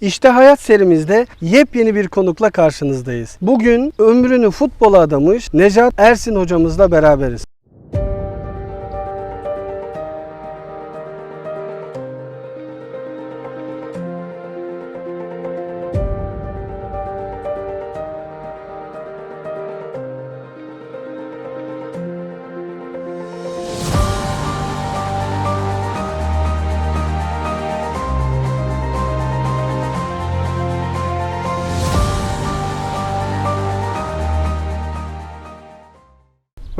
İşte Hayat serimizde yepyeni bir konukla karşınızdayız. Bugün ömrünü futbola adamış Necat Ersin hocamızla beraberiz.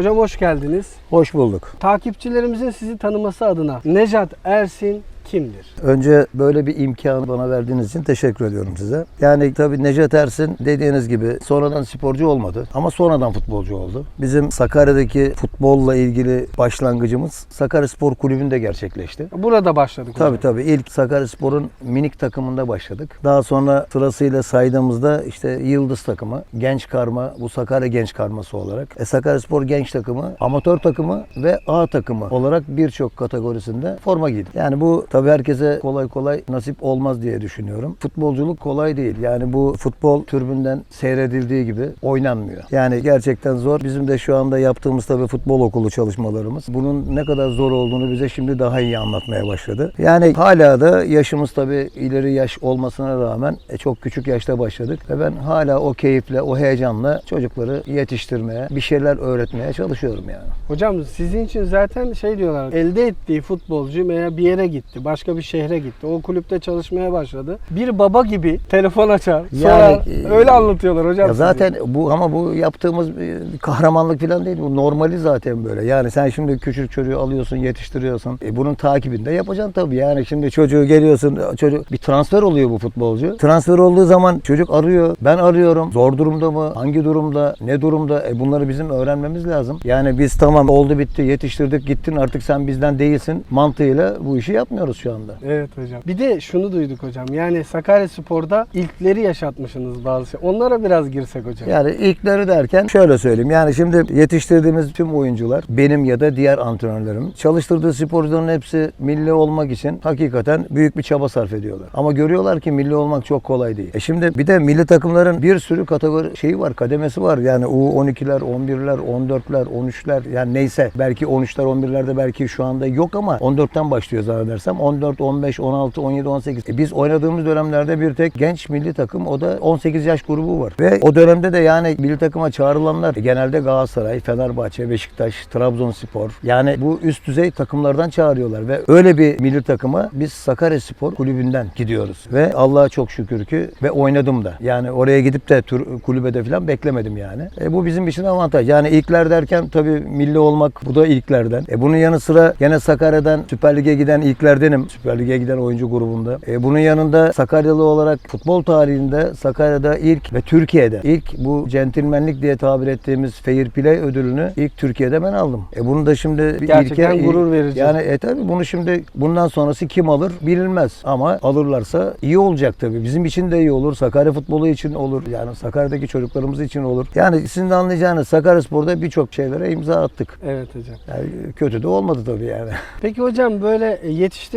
Hocam hoş geldiniz. Hoş bulduk. Takipçilerimizin sizi tanıması adına Necat Ersin kimdir? Önce böyle bir imkanı bana verdiğiniz için teşekkür ediyorum size. Yani tabii Necdet Ersin dediğiniz gibi sonradan sporcu olmadı ama sonradan futbolcu oldu. Bizim Sakarya'daki futbolla ilgili başlangıcımız Sakarya Spor Kulübü'nde gerçekleşti. Burada başladık hocam. Tabii tabii ilk Sakarya Spor'un minik takımında başladık. Daha sonra sırasıyla saydığımızda işte Yıldız takımı, Genç Karma, bu Sakarya Genç Karması olarak. E, Sakarya Spor Genç takımı, amatör takımı ve A takımı olarak birçok kategorisinde forma giydim. Yani bu tabii herkese kolay kolay nasip olmaz diye düşünüyorum. Futbolculuk kolay değil. Yani bu futbol türbünden seyredildiği gibi oynanmıyor. Yani gerçekten zor. Bizim de şu anda yaptığımız tabii futbol okulu çalışmalarımız. Bunun ne kadar zor olduğunu bize şimdi daha iyi anlatmaya başladı. Yani hala da yaşımız tabii ileri yaş olmasına rağmen e, çok küçük yaşta başladık ve ben hala o keyifle, o heyecanla çocukları yetiştirmeye, bir şeyler öğretmeye çalışıyorum yani. Hocam sizin için zaten şey diyorlar elde ettiği futbolcu veya bir yere gitti başka bir şehre gitti o kulüpte çalışmaya başladı bir baba gibi telefon açar sonra Yani, e, öyle anlatıyorlar hocam Ya sizi. zaten bu ama bu yaptığımız bir kahramanlık falan değil. Bu normali zaten böyle. Yani sen şimdi küçük çocuğu alıyorsun, yetiştiriyorsun. E bunun takibinde yapacaksın tabii. Yani şimdi çocuğu geliyorsun, çocuk bir transfer oluyor bu futbolcu. Transfer olduğu zaman çocuk arıyor. Ben arıyorum. Zor durumda mı? Hangi durumda? Ne durumda? E bunları bizim öğrenmemiz lazım. Yani biz tamam oldu bitti, yetiştirdik, gittin artık sen bizden değilsin mantığıyla bu işi yapmıyoruz şu anda. Evet hocam. Bir de şunu duyduk hocam. Yani Sakarya Spor'da ilkleri yaşatmışsınız bazı şey. Onlara biraz girsek hocam. Yani ilkleri derken şöyle söyleyeyim. Yani şimdi yetiştirdiğimiz tüm oyuncular benim ya da diğer antrenörlerim çalıştırdığı sporcuların hepsi milli olmak için hakikaten büyük bir çaba sarf ediyorlar. Ama görüyorlar ki milli olmak çok kolay değil. E şimdi bir de milli takımların bir sürü kategori şeyi var, kademesi var. Yani U12'ler, 11'ler, 14'ler, 13'ler yani neyse belki 13'ler, 11'lerde belki şu anda yok ama 14'ten başlıyor zannedersem. 14, 15, 16, 17, 18. E biz oynadığımız dönemlerde bir tek genç milli takım o da 18 yaş grubu var. Ve o dönemde de yani milli takıma çağrılanlar genelde Galatasaray, Fenerbahçe, Beşiktaş, Trabzonspor. Yani bu üst düzey takımlardan çağırıyorlar ve öyle bir milli takıma biz Sakarya Spor kulübünden gidiyoruz. Ve Allah'a çok şükür ki ve oynadım da. Yani oraya gidip de tür, kulübede falan beklemedim yani. E bu bizim için avantaj. Yani ilkler derken tabii milli olmak bu da ilklerden. E bunun yanı sıra gene Sakarya'dan Süper Lig'e giden ilklerdenim. Süper Lig'e giden oyuncu grubunda. E bunun yanında Sakaryalı olarak futbol tarihinde Sakarya'da ilk ve Türkiye'de ilk bu centilmenlik diye tabir ettiğimiz Fair Play ödülünü ilk Türkiye'de ben aldım. E bunu da şimdi bir Gerçekten ilke- gurur verici. Yani e tabii bunu şimdi bundan sonrası kim alır bilinmez ama alırlarsa iyi olacak tabii. Bizim için de iyi olur. Sakarya futbolu için olur. Yani Sakarya'daki çocuklarımız için olur. Yani sizin de anlayacağınız Sakarya Spor'da birçok şeylere imza attık. Evet hocam. Yani kötü de olmadı tabii yani. Peki hocam böyle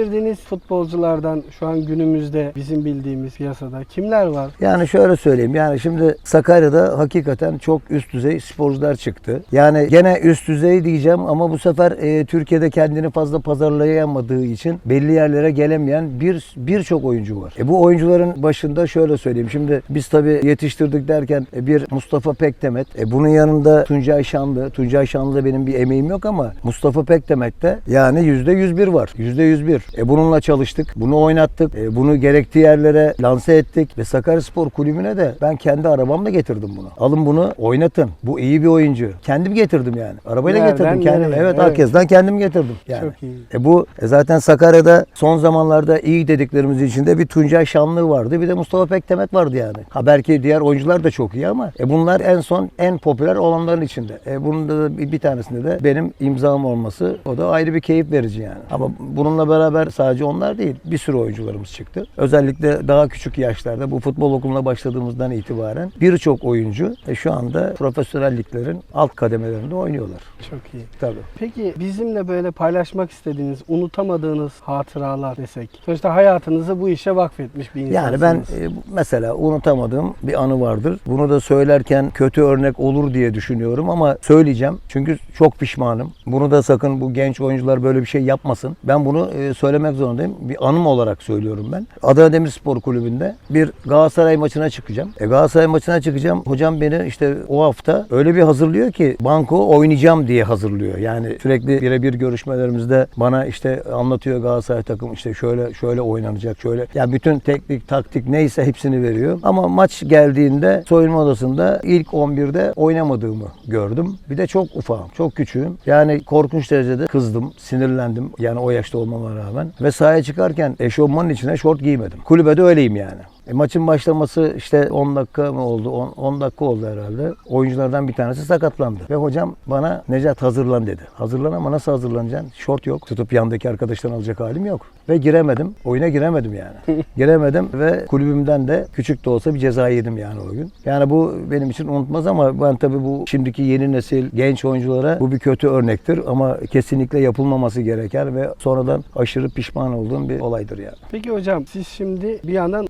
yetiştirdiğiniz futbolculardan şu an günümüzde bizim bildiğimiz piyasada kimler var? Yani şöyle söyleyeyim. Yani şimdi Sakarya'da hakikaten çok üst düzey sporcular çıktı. Yani gene üst düzey diyeceğim ama bu sefer e, Türkiye'de kendini fazla pazarlayamadığı için belli yerlere gelemeyen bir birçok oyuncu var. E, bu oyuncuların başında şöyle söyleyeyim. Şimdi biz tabii yetiştirdik derken e, bir Mustafa Pekdemet. E, bunun yanında Tuncay Şanlı. Tuncay Şanlı'da benim bir emeğim yok ama Mustafa Pekdemet'te yani %101 var. %101. E, bununla çalıştık. Bunu oynattık. E, bunu gerektiği yerlere lanse ettik. Ve Sakaryaspor Kulübü'ne de ben kendi arabamla getirdim bunu. Alın bunu oynatın. Bu iyi bir oyuncu. Kendim getirdim yani. Arabayla Nereden getirdim kendim. nereye? Evet, Evet. herkesten kendim getirdim. Yani. Çok iyi. E bu e zaten Sakarya'da son zamanlarda iyi dediklerimiz içinde bir Tuncay Şanlı vardı. Bir de Mustafa Pekdemet vardı yani. Ha belki diğer oyuncular da çok iyi ama e bunlar en son en popüler olanların içinde. E bunun da bir, bir tanesinde de benim imzam olması o da ayrı bir keyif verici yani. Ama bununla beraber beraber sadece onlar değil bir sürü oyuncularımız çıktı. Özellikle daha küçük yaşlarda bu futbol okuluna başladığımızdan itibaren birçok oyuncu e, şu anda profesyonel liglerin alt kademelerinde oynuyorlar. Çok iyi. Tabii. Peki bizimle böyle paylaşmak istediğiniz, unutamadığınız hatıralar desek. Sonuçta hayatınızı bu işe vakfetmiş bir insansınız. Yani ben e, mesela unutamadığım bir anı vardır. Bunu da söylerken kötü örnek olur diye düşünüyorum ama söyleyeceğim. Çünkü çok pişmanım. Bunu da sakın bu genç oyuncular böyle bir şey yapmasın. Ben bunu e, söylemek zorundayım. Bir anım olarak söylüyorum ben. Adana Demirspor Kulübü'nde bir Galatasaray maçına çıkacağım. E, Galatasaray maçına çıkacağım. Hocam beni işte o hafta öyle bir hazırlıyor ki banko oynayacağım diye hazırlıyor. Yani sürekli birebir görüşmelerimizde bana işte anlatıyor Galatasaray takım işte şöyle şöyle oynanacak şöyle. Yani bütün teknik taktik neyse hepsini veriyor. Ama maç geldiğinde soyunma odasında ilk 11'de oynamadığımı gördüm. Bir de çok ufağım, çok küçüğüm. Yani korkunç derecede kızdım, sinirlendim. Yani o yaşta olmama rağmen. Ve sahaya çıkarken eşofmanın içine şort giymedim. Kulübede öyleyim yani. E, maçın başlaması işte 10 dakika mı oldu? 10, 10 dakika oldu herhalde. Oyunculardan bir tanesi sakatlandı. Ve hocam bana Necat hazırlan dedi. Hazırlan ama nasıl hazırlanacaksın? Şort yok. Tutup yandaki arkadaştan alacak halim yok. Ve giremedim. Oyuna giremedim yani. giremedim ve kulübümden de küçük de olsa bir ceza yedim yani o gün. Yani bu benim için unutmaz ama ben tabii bu şimdiki yeni nesil genç oyunculara bu bir kötü örnektir ama kesinlikle yapılmaması gereken ve sonradan aşırı pişman olduğum bir olaydır yani. Peki hocam siz şimdi bir yandan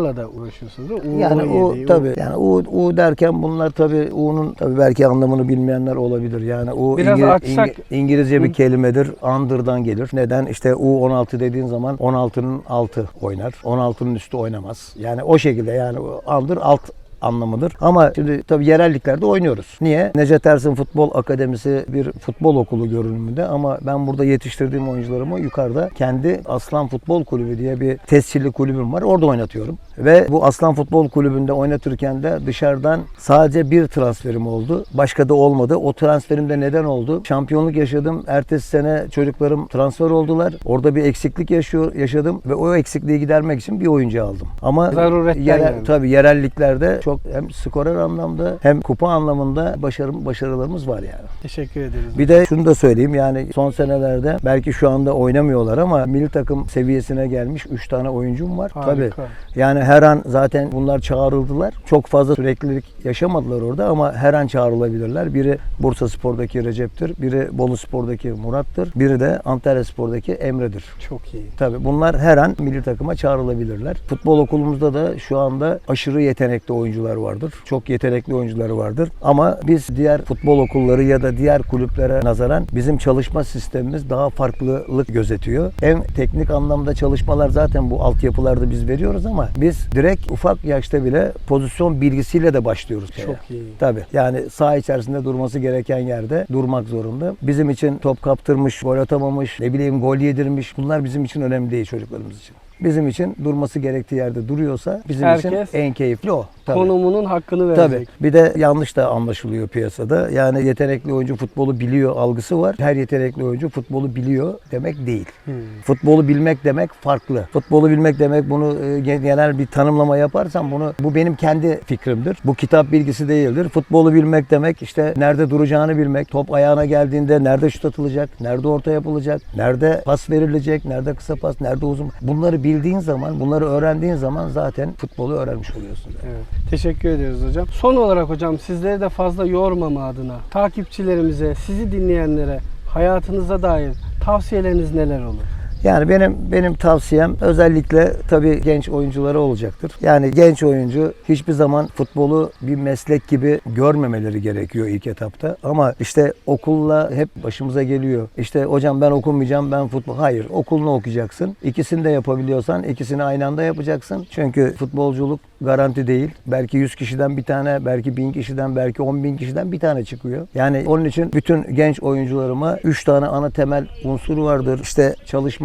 U'larla da uğraşıyorsunuz değil mi? U Yani 17, o U- tabii yani U, U derken bunlar tabii U'nun tabii belki anlamını bilmeyenler olabilir. Yani U Biraz İngiliz- açsak- İngi- İngilizce bir kelimedir. Under'dan gelir. Neden? İşte U16 dediğin zaman 16'nın altı oynar. 16'nın üstü oynamaz. Yani o şekilde yani Under alt anlamıdır. Ama şimdi tabii yerelliklerde oynuyoruz. Niye? Necdet Ersin Futbol Akademisi bir futbol okulu görünümünde ama ben burada yetiştirdiğim oyuncularımı yukarıda kendi Aslan Futbol Kulübü diye bir tescilli kulübüm var. Orada oynatıyorum. Ve bu Aslan Futbol Kulübü'nde oynatırken de dışarıdan sadece bir transferim oldu. Başka da olmadı. O transferim de neden oldu? Şampiyonluk yaşadım. Ertesi sene çocuklarım transfer oldular. Orada bir eksiklik yaşıyor, yaşadım ve o eksikliği gidermek için bir oyuncu aldım. Ama Zaruretten yerel- yani. tabii yerelliklerde çok hem skorer anlamda hem kupa anlamında başarım başarılarımız var yani. Teşekkür ederiz. Bir de şunu da söyleyeyim yani son senelerde belki şu anda oynamıyorlar ama milli takım seviyesine gelmiş 3 tane oyuncum var. Harika. Tabii. Yani her an zaten bunlar çağrıldılar. Çok fazla süreklilik yaşamadılar orada ama her an çağrılabilirler. Biri Bursa Spor'daki Recep'tir, biri Bolu Spor'daki Murat'tır, biri de Antalya Spor'daki Emre'dir. Çok iyi. Tabii bunlar her an milli takıma çağrılabilirler. Futbol okulumuzda da şu anda aşırı yetenekli oyuncular vardır. Çok yetenekli oyuncuları vardır. Ama biz diğer futbol okulları ya da diğer kulüplere nazaran bizim çalışma sistemimiz daha farklılık gözetiyor. Hem teknik anlamda çalışmalar zaten bu altyapılarda biz veriyoruz ama biz direkt ufak yaşta bile pozisyon bilgisiyle de başlıyoruz. şeye. Çok iyi. Tabii. Yani saha içerisinde durması gereken yerde durmak zorunda. Bizim için top kaptırmış, gol atamamış, ne bileyim gol yedirmiş. Bunlar bizim için önemli değil çocuklarımız için. Bizim için durması gerektiği yerde duruyorsa bizim için Herkes en keyifli o. Tabii. Konumunun hakkını Tabii. verecek. Bir de yanlış da anlaşılıyor piyasada. Yani yetenekli oyuncu futbolu biliyor algısı var. Her yetenekli oyuncu futbolu biliyor demek değil. Hmm. Futbolu bilmek demek farklı. Futbolu bilmek demek bunu e, genel bir tanımlama yaparsam bunu bu benim kendi fikrimdir. Bu kitap bilgisi değildir. Futbolu bilmek demek işte nerede duracağını bilmek, top ayağına geldiğinde nerede şut atılacak, nerede orta yapılacak, nerede pas verilecek, nerede kısa pas, nerede uzun. Bunları bildiğin zaman, bunları öğrendiğin zaman zaten futbolu öğrenmiş oluyorsun. Evet. Teşekkür ediyoruz hocam. Son olarak hocam sizleri de fazla yormama adına takipçilerimize, sizi dinleyenlere hayatınıza dair tavsiyeleriniz neler olur? Yani benim benim tavsiyem özellikle tabii genç oyunculara olacaktır. Yani genç oyuncu hiçbir zaman futbolu bir meslek gibi görmemeleri gerekiyor ilk etapta. Ama işte okulla hep başımıza geliyor. İşte hocam ben okumayacağım ben futbol. Hayır okulunu okuyacaksın. İkisini de yapabiliyorsan ikisini aynı anda yapacaksın. Çünkü futbolculuk garanti değil. Belki 100 kişiden bir tane, belki 1000 kişiden, belki 10 bin kişiden bir tane çıkıyor. Yani onun için bütün genç oyuncularıma 3 tane ana temel unsuru vardır. İşte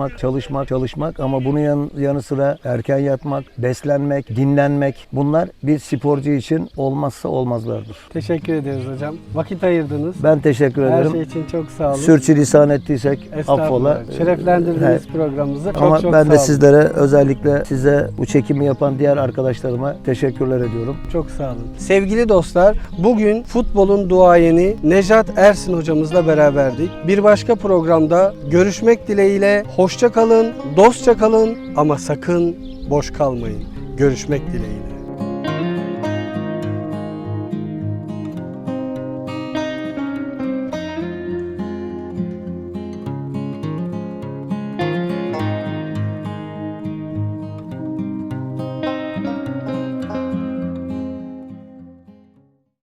çalışmak, çalışmak, çalışmak ama bunun yan- yanı sıra erken yatmak, beslenmek, dinlenmek bunlar bir sporcu için olmazsa olmazlardır. Teşekkür ederiz hocam. Vakit ayırdınız. Ben teşekkür Her ederim. şey için çok sağ olun. Sürçülisan ettiysek affola. Şereflendirdiniz He. programımızı. Çok Ama çok ben sağ de olun. sizlere özellikle size bu çekimi yapan diğer arkadaşlarıma teşekkürler ediyorum. Çok sağ olun. Sevgili dostlar, bugün futbolun duayeni Nejat Ersin hocamızla beraberdik. Bir başka programda görüşmek dileğiyle, hoşça hoşça kalın, dostça kalın ama sakın boş kalmayın. Görüşmek dileğiyle.